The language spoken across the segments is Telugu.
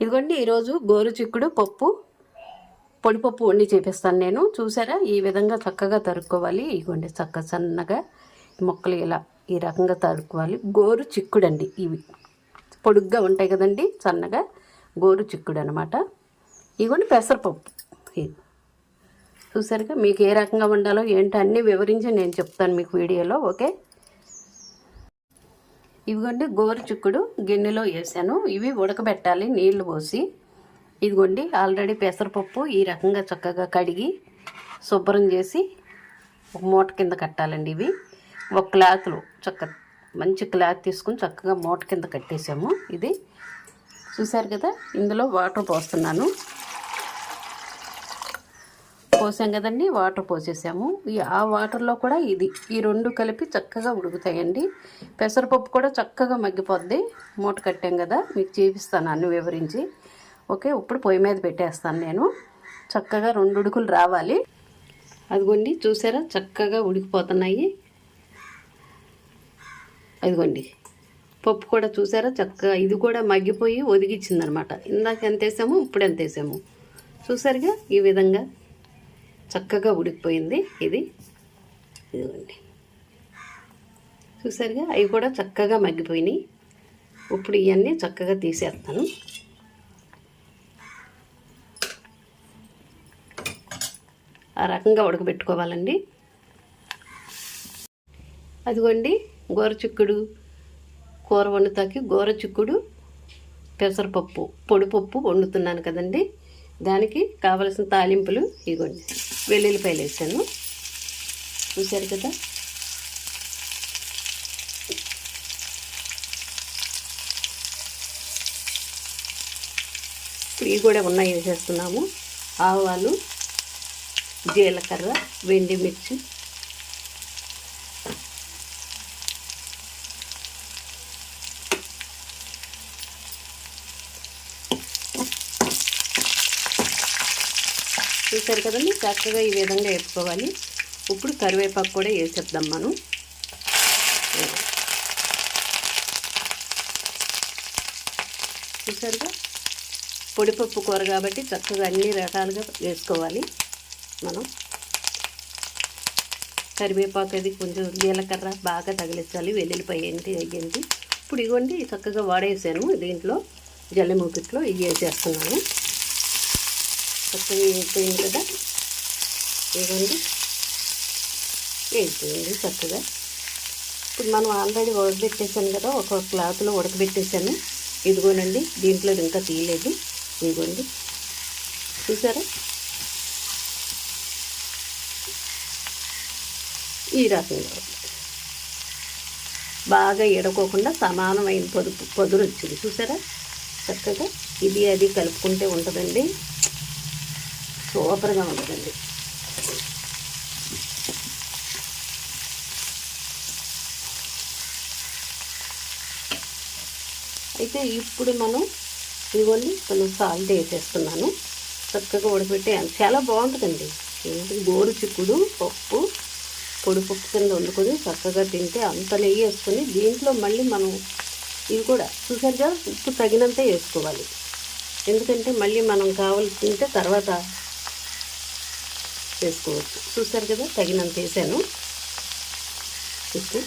ఇదిగోండి ఈరోజు గోరు చిక్కుడు పప్పు పొడిపప్పు వండి చేపిస్తాను నేను. చూసారా? ఈ విధంగా చక్కగా తరుక్కోవాలి. ఇదిగోండి చక్క సన్నగా మొక్కలు ఇలా ఈ రకంగా తరుక్కోవాలి. గోరు చిక్కుడు అండి ఇవి. పొడుగ్గా ఉంటాయి కదండి సన్నగా గోరు చిక్కుడు అనమాట ఇదిగోండి పెసరపప్పు. ఇది చూసారుగా మీకు ఏ రకంగా ఉండాలో ఏంటో అన్నీ వివరించి నేను చెప్తాను మీకు వీడియోలో ఓకే? ఇవిగోండి గోరు చిక్కుడు గిన్నెలో వేసాను. ఇవి ఉడకబెట్టాలి నీళ్ళు పోసి. ఇదిగోండి ఆల్రెడీ పెసరపప్పు ఈ రకంగా చక్కగా కడిగి శుభ్రం చేసి ఒక మూట కింద కట్టాలండి ఇవి. ఒక క్లాత్లో చక్క మంచి క్లాత్ తీసుకుని చక్కగా మూట కింద కట్టేసాము ఇది. చూసారు కదా ఇందులో వాటర్ పోస్తున్నాను. పోసాం కదండి వాటర్ పోసేసాము. ఈ ఆ వాటర్లో కూడా ఇది ఈ రెండు కలిపి చక్కగా ఉడుకుతాయండి. పెసరపప్పు కూడా చక్కగా మగ్గిపోద్ది. మూట కట్టాం కదా మీకు చూపిస్తాను అన్ని వివరించి. ఓకే ఇప్పుడు పొయ్యి మీద పెట్టేస్తాను నేను. చక్కగా రెండు ఉడుకులు రావాలి. అదిగోండి చూసారా? చక్కగా ఉడికిపోతున్నాయి. అదిగోండి పప్పు కూడా చూసారా? చక్కగా ఇది కూడా మగ్గిపోయి ఒదిగిచ్చిందనమాట. ఇందాక ఎంత వేసాము? ఇప్పుడు ఎంత వేసాము? చూసారుగా? ఈ విధంగా. చక్కగా ఉడికిపోయింది. ఇది ఇదిగోండి. చూసారుగా? అవి కూడా చక్కగా మగ్గిపోయినాయి. ఇప్పుడు ఇవన్నీ చక్కగా తీసేస్తాను. ఆ రకంగా ఉడకబెట్టుకోవాలండి. అదిగోండి గోరచిక్కుడు కూర వండుతాకి గోరచిక్కుడు పెసరపప్పు పొడిపప్పు వండుతున్నాను కదండి. దానికి కావలసిన తాలింపులు ఇగోండి. వెల్లుల్లిపాయలు వేసాను. చూశారు కదా? ఇవి కూడా ఉన్నాయి వేసేస్తున్నాము. ఆవాలు జీలకర్ర వెండి మిర్చి చూసారు కదండి చక్కగా ఈ విధంగా వేసుకోవాలి. ఇప్పుడు కరివేపాకు కూడా వేసేద్దాం మనం. చూసారుగా? పొడిపప్పు కూర కాబట్టి చక్కగా అన్ని రకాలుగా వేసుకోవాలి మనం. కరివేపాకు అది కొంచెం జీలకర్ర బాగా తగిలించాలి వెల్లుల్లిపాయ ఏంటి అయ్యింది ఇప్పుడు ఇవ్వండి చక్కగా వాడేసాను దీంట్లో. జల్లిమూకిట్లో ఇవి వేసేస్తున్నాను. చక్కగా వేగిపోయింది కదా? ఇవ్వండి వేగిపోయింది చక్కగా. ఇప్పుడు మనం ఆల్రెడీ ఉడకబెట్టేసాను కదా ఒక క్లాత్లో ఉడకబెట్టేసాను. ఇదిగోనండి దీంట్లో ఇంకా తీయలేదు. ఇదిగోండి. చూసారా? ఈ రకంగా. బాగా ఎడకోకుండా సమానమైన పొదుపు పొదురు వచ్చింది చూసారా? చక్కగా ఇది అది కలుపుకుంటే ఉంటుందండి. సూపర్గా ఉంటుందండి. అయితే ఇప్పుడు మనం ఇవన్నీ కొంచెం సాల్ట్ వేసేస్తున్నాను. చక్కగా ఉడకబెట్టి చాలా బాగుంటుందండి. ఏంటి? గోరు చిక్కుడు పప్పు పొడి పప్పు కింద వండుకొని చక్కగా తింటే అంత నెయ్యి వేసుకొని దీంట్లో మళ్ళీ మనం ఇవి కూడా చూసారుగా? ఉప్పు తగినంతే వేసుకోవాలి. ఎందుకంటే మళ్ళీ మనం కావాలి తింటే తర్వాత వేసుకోవచ్చు చూసారు కదా తగినంత వేసాను. ఉప్పు.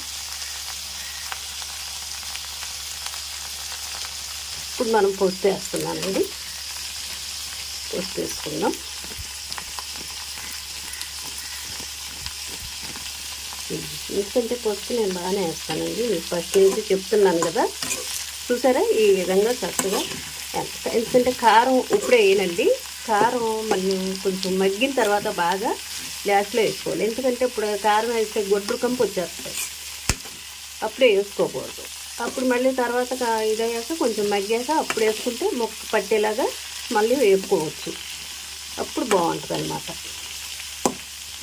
ఇప్పుడు మనం పోస్ట్ వేస్తున్నానండి. పోస్ట్ వేసుకుందాం. ఎందుకంటే పసుపు నేను బాగానే వేస్తానండి. ఫస్ట్ నుంచి చెప్తున్నాను కదా. చూసారా? ఈ విధంగా చక్కగా ఎందుకంటే కారం ఇప్పుడే వేయనండి. కారం మళ్ళీ కొంచెం మగ్గిన తర్వాత బాగా గ్యాస్లో వేసుకోవాలి. ఎందుకంటే ఇప్పుడు కారం వేస్తే గొడ్డు కంపు వచ్చేస్తాయి. అప్పుడే వేసుకోకూడదు. అప్పుడు మళ్ళీ తర్వాత ఇదయ్యాక కొంచెం మగ్గాక అప్పుడు వేసుకుంటే మొక్క పట్టేలాగా మళ్ళీ వేసుకోవచ్చు అప్పుడు బాగుంటుంది అనమాట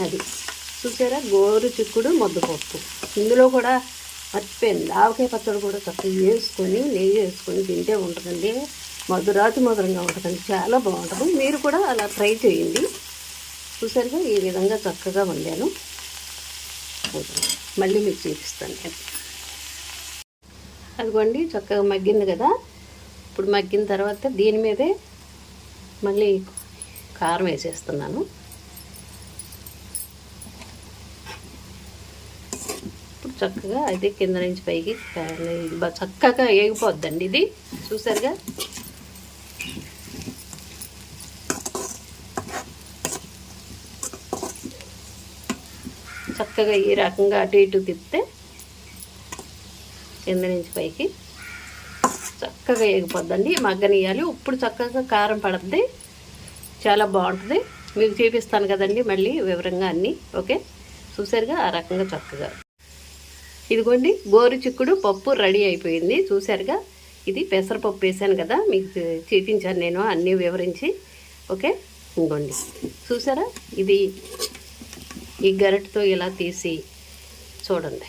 అది చూసారా? గోరు చిక్కుడు ముద్దపప్పు ఇందులో కూడా మర్చిపోయింది ఆవకాయ పచ్చడి కూడా చక్కగా వేసుకొని నెయ్యి వేసుకొని తింటే ఉంటుందండి. మధురాతి మధురంగా ఉంటుందండి. చాలా బాగుంటుంది. మీరు కూడా అలా ట్రై చేయండి. చూసారుగా ఈ విధంగా చక్కగా వండాను. మళ్ళీ మీకు చూపిస్తాను. నేను అదిగోండి చక్కగా మగ్గింది కదా. ఇప్పుడు మగ్గిన తర్వాత దీని మీదే మళ్ళీ కారం వేసేస్తున్నాను. ఇప్పుడు చక్కగా అయితే కింద నుంచి పైకి చక్కగా ఏగిపోద్దండి ఇది. చూసారుగా? చక్కగా ఈ రకంగా అటు ఇటు తిప్పితే కింద నుంచి పైకి చక్కగా ఎగిపోద్దండి మగ్గనియాలి ఇప్పుడు చక్కగా కారం పడుద్ది. చాలా బాగుంటుంది. మీకు చూపిస్తాను కదండి మళ్ళీ వివరంగా అన్నీ. ఓకే? చూసారుగా? ఆ రకంగా చక్కగా. ఇదిగోండి గోరు చిక్కుడు పప్పు రెడీ అయిపోయింది. చూసారుగా? ఇది పెసరపప్పు వేసాను కదా మీకు చూపించాను నేను అన్నీ వివరించి. ఓకే? ఇంకోండి చూసారా? ఇది ఈ గరిటతో ఇలా తీసి చూడండి.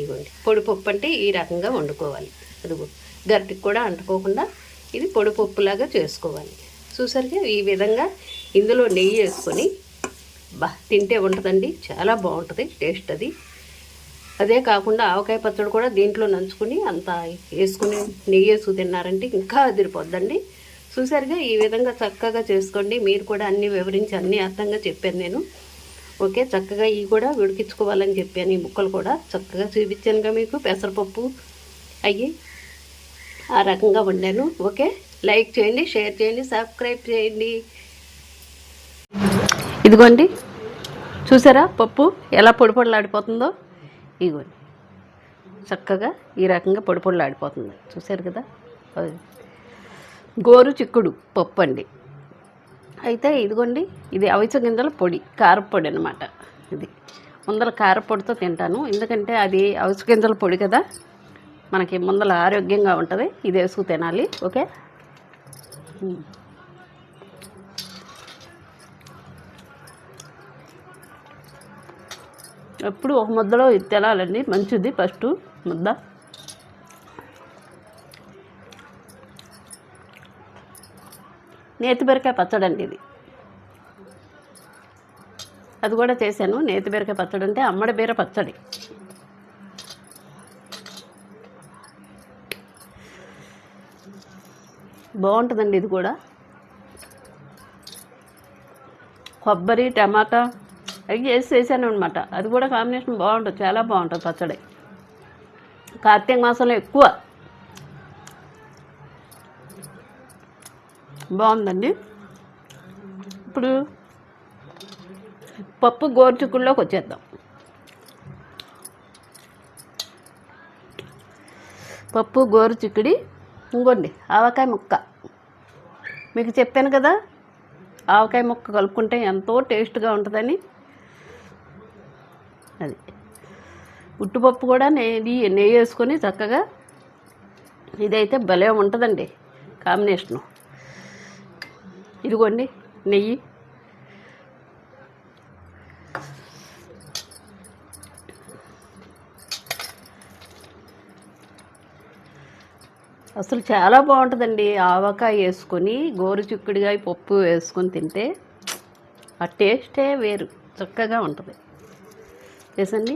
ఇవ్వండి. పొడి పప్పు అంటే ఈ రకంగా వండుకోవాలి. అదిగో గరిటకి కూడా అంటుకోకుండా ఇది పొడి పప్పులాగా చేసుకోవాలి. చూసారుగా? ఈ విధంగా ఇందులో నెయ్యి వేసుకొని బా తింటే ఉంటుందండి. చాలా బాగుంటుంది టేస్ట్ అది. అదే కాకుండా ఆవకాయ పచ్చడి కూడా దీంట్లో నంచుకుని అంత వేసుకుని నెయ్యి వేసుకు తిన్నారంటే ఇంకా అదిరిపోద్దండి. చూసారుగా? ఈ విధంగా చక్కగా చేసుకోండి. మీరు కూడా అన్నీ వివరించి అన్ని అర్థంగా చెప్పాను నేను. ఓకే చక్కగా ఇవి కూడా ఉడికించుకోవాలని చెప్పాను. ఈ ముక్కలు కూడా చక్కగా చూపించానుగా మీకు. పెసరపప్పు అయ్యి ఆ రకంగా వండాను. ఓకే లైక్ చేయండి షేర్ చేయండి సబ్స్క్రైబ్ చేయండి. ఇదిగోండి. చూసారా పప్పు ఎలా పొడి పొడిలాడిపోతుందో ఇదిగోండి. చక్కగా ఈ రకంగా పొడి పొడిలాడిపోతుంది చూసారు కదా గోరు చిక్కుడు పప్పు అండి. అయితే ఇదిగోండి ఇది అవిచ గింజల పొడి కారపొడి అనమాట ఇది. ముందర కారపొడితో తింటాను. ఎందుకంటే అది అవిచ గింజల పొడి కదా మనకి ముందర ఆరోగ్యంగా ఉంటుంది. ఇది వేసుకు తినాలి ఓకే? ఎప్పుడు ఒక ముద్దలో ఇది తినాలండి మంచిది ఫస్ట్ ముద్ద. నేతి బీరకాయ పచ్చడి అండి ఇది. అది కూడా చేశాను. నేతి బీరకాయ పచ్చడి అంటే అమ్మడి బీర పచ్చడి. బాగుంటుందండి ఇది కూడా. కొబ్బరి టమాటా అవి వేసి చేశాను అనమాట అది కూడా కాంబినేషన్ బాగుంటుంది. చాలా బాగుంటుంది పచ్చడి. కార్తీక మాసంలో ఎక్కువ బాగుందండి. ఇప్పుడు పప్పు గోరుచుక్కుల్లోకి వచ్చేద్దాం. పప్పు గోరు చిక్కుడి ఇంకోండి ఆవకాయ ముక్క. మీకు చెప్పాను కదా ఆవకాయ ముక్క కలుపుకుంటే ఎంతో టేస్ట్గా ఉంటుందని. అది. ఉట్టుపప్పు కూడా నెయ్యి నెయ్యి వేసుకొని చక్కగా ఇదైతే భలే ఉంటుందండి కాంబినేషను. ఇదిగోండి నెయ్యి. అసలు చాలా బాగుంటుందండి ఆవకాయ వేసుకొని గోరు చిక్కుడుగా పప్పు వేసుకొని తింటే ఆ టేస్టే వేరు చక్కగా ఉంటుంది. చేసండి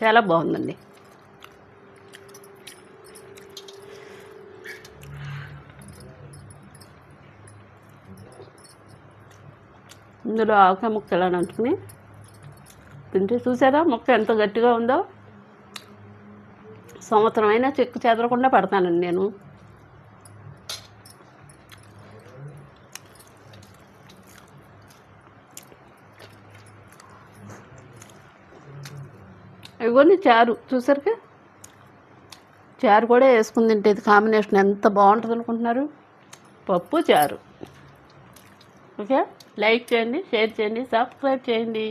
చాలా బాగుందండి. ఇందులో ఆవకాయ ముక్క ఎలా నంచుకుని తింటే చూసారా? ముక్క ఎంత గట్టిగా ఉందో. సంవత్సరం అయినా చెక్కు చెదరకుండా పడతానండి నేను. ఇవన్నీ చారు. చూసారుగా? చారు కూడా వేసుకుని తింటే ఇది కాంబినేషన్ ఎంత బాగుంటుంది అనుకుంటున్నారు? పప్పు చారు. ఓకే? లైక్ చేయండి షేర్ చేయండి సబ్స్క్రైబ్ చేయండి.